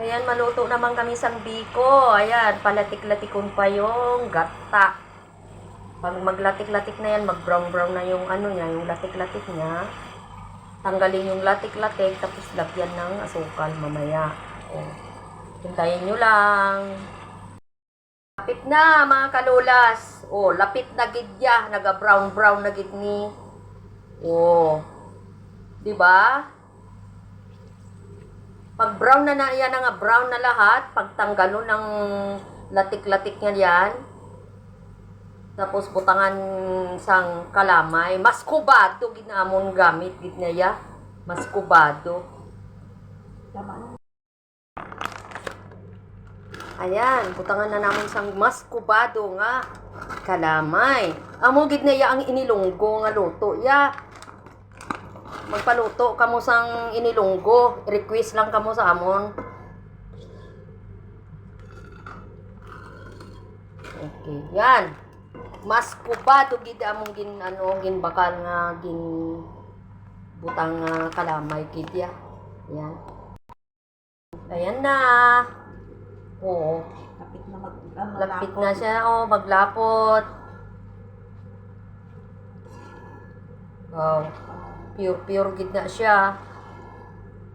Ayan, maluto naman kami sang biko. Ayan, palatik-latikon pa yung gata. Pag maglatik-latik na yan, mag-brown-brown na yung ano niya, yung latik-latik niya. Tanggalin yung latik-latik, tapos lagyan ng asukal mamaya. O, hintayin nyo lang. Lapit na, mga kalulas. O, lapit na gidya. Naga-brown-brown na gid ni. O, di ba? Pag brown na na, yan nga, brown na lahat, pag tanggalo ng latik-latik niya yan, tapos butangan sang kalamay, mas kubado, ginamon gamit, gid na ya, mas kubado. Ayan, butangan na namon sang mas kubado nga, kalamay. Amo gid na ya ang inilunggo nga luto, ya. Magpaluto kamo sang inilunggo. Request lang kamo sa amon. Okay, yan. Mas kubado gid among gin ano gin bakal nga gin butang nga kalamay gid ya. Yan. Ayan na. Oo. Kapit na mag... ano, Lapit na siya. Oh, maglapot. Wow. Pure, pure gid na siya.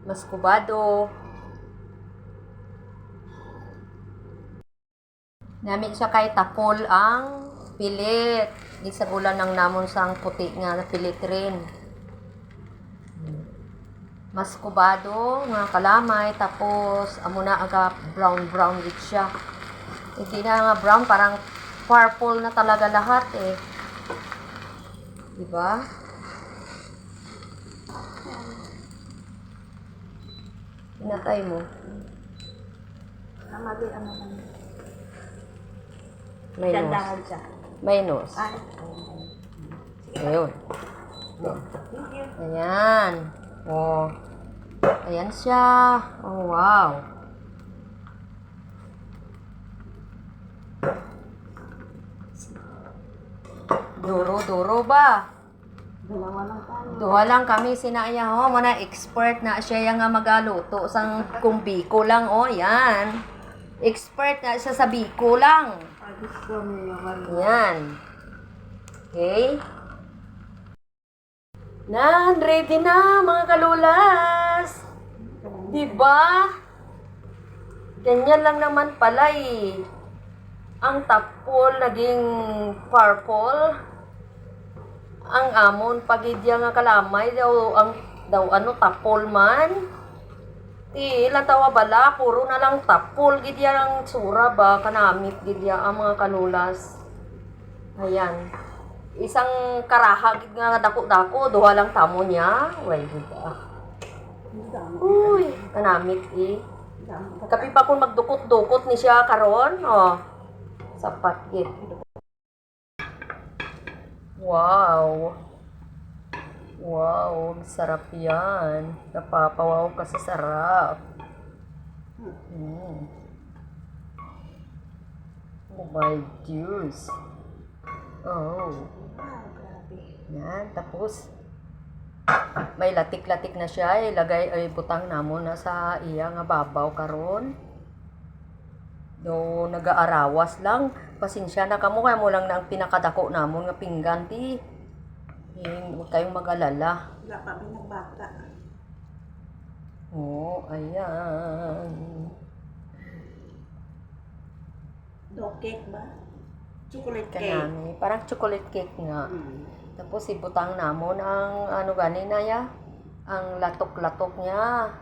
Mas kubado. Namin siya kay tapol ang pilit. Di sa bulan ng namon sang puti nga na pilit rin. Mas kubado nga kalamay tapos amo na aga brown brown gid siya. Hindi na nga brown, parang purple na talaga lahat eh. Diba? Pinatay mo. Tama din ano lang. May nose. Dandahan siya. May nose. Ay. Ayun. Thank you. Ayan. Oh. Ayan siya. Oh, wow. Duro-duro ba? Dalawa lang tayo. Duha lang kami sinaya ho, mo na expert na siya yang nga magaluto sang kung biko lang oh, yan. Expert na siya sa biko lang. Yung. Yan. Okay. Na, ready na mga kalulas. Diba? Ganyan lang naman pala eh. Ang tapol naging purple. Ang amon pagidya nga kalamay daw ang daw ano tapol man. Ti ilan tawa bala puro na lang tapol gidya ang sura ba kanamit gidya ang mga kalulas. Ayan. Isang karaha gid nga dako-dako duha lang tamo niya. Way gid. Ang dami. Uy, kanamit eh. Ang dami. Kapi pa kung magdukot-dukot ni siya karon, oh. Sapat gid. Wow. Wow, sarap yan. Napapawaw ka sa sarap. Mm. Oh my Diyos. Oh. Yan, tapos may latik-latik na siya, ilagay ay butang namo na sa iya nga babaw karon. Do nagaarawas lang, pasensya na kamo kay mo lang na ang pinakadako namon nga pinggan ti. Eh, huwag kayong mag-alala. Wala pa bata. Oo, oh, ayan. Dog cake ba? Chocolate cake. Kanami, parang chocolate cake nga. Hmm. Tapos ibutang namon ang ano gani na ya, ang latok-latok niya.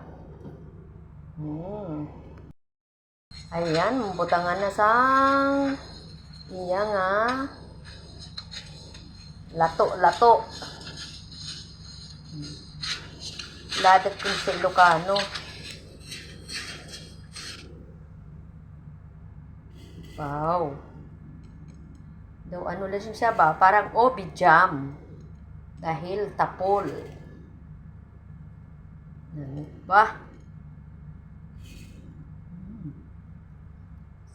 Hmm. Ayan, butangan na sang iya nga lato-lato. Ladat kung sa Ilocano. Wow. Daw ano lang siya ba? Parang obi jam. Dahil tapol. Ano ba?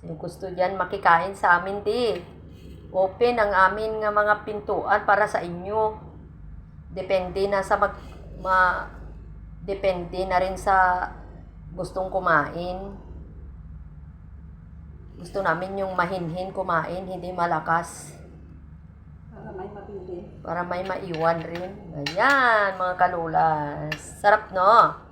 Kung gusto yan makikain sa amin di. Open ang amin nga mga pintuan para sa inyo. Depende na sa mag ma, depende na rin sa gustong kumain. Gusto namin yung mahinhin kumain, hindi malakas. Para may mabili. Para may maiwan rin. Ayan, mga kalulas. Sarap, no?